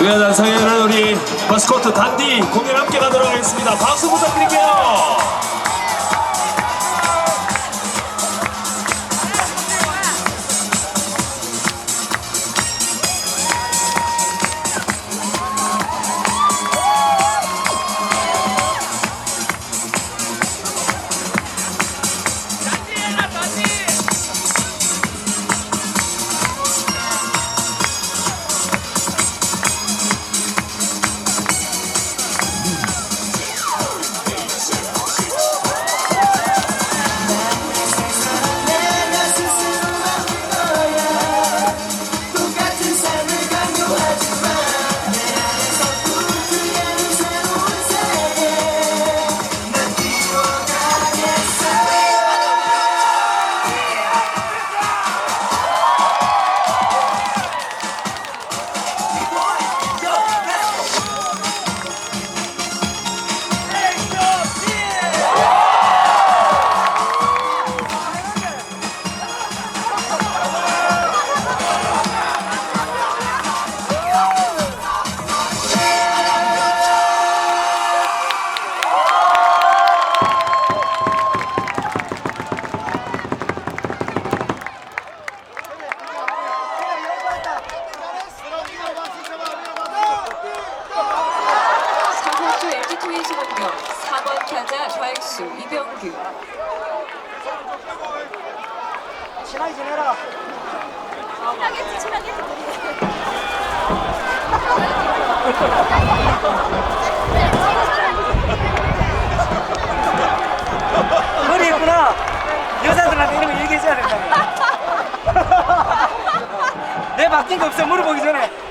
의회단상에는 우리 마스코트 단디 공연 함께 가도록 하겠습니다. 박수 부탁드릴게요. 트윈스 공격 4번 타자 좌익수 이병규 친하게 지내라. 머리 있구나. 여자들한테 이런 거 얘기해줘야 된다. 내 바뀐 거 없어 물어보기 전에.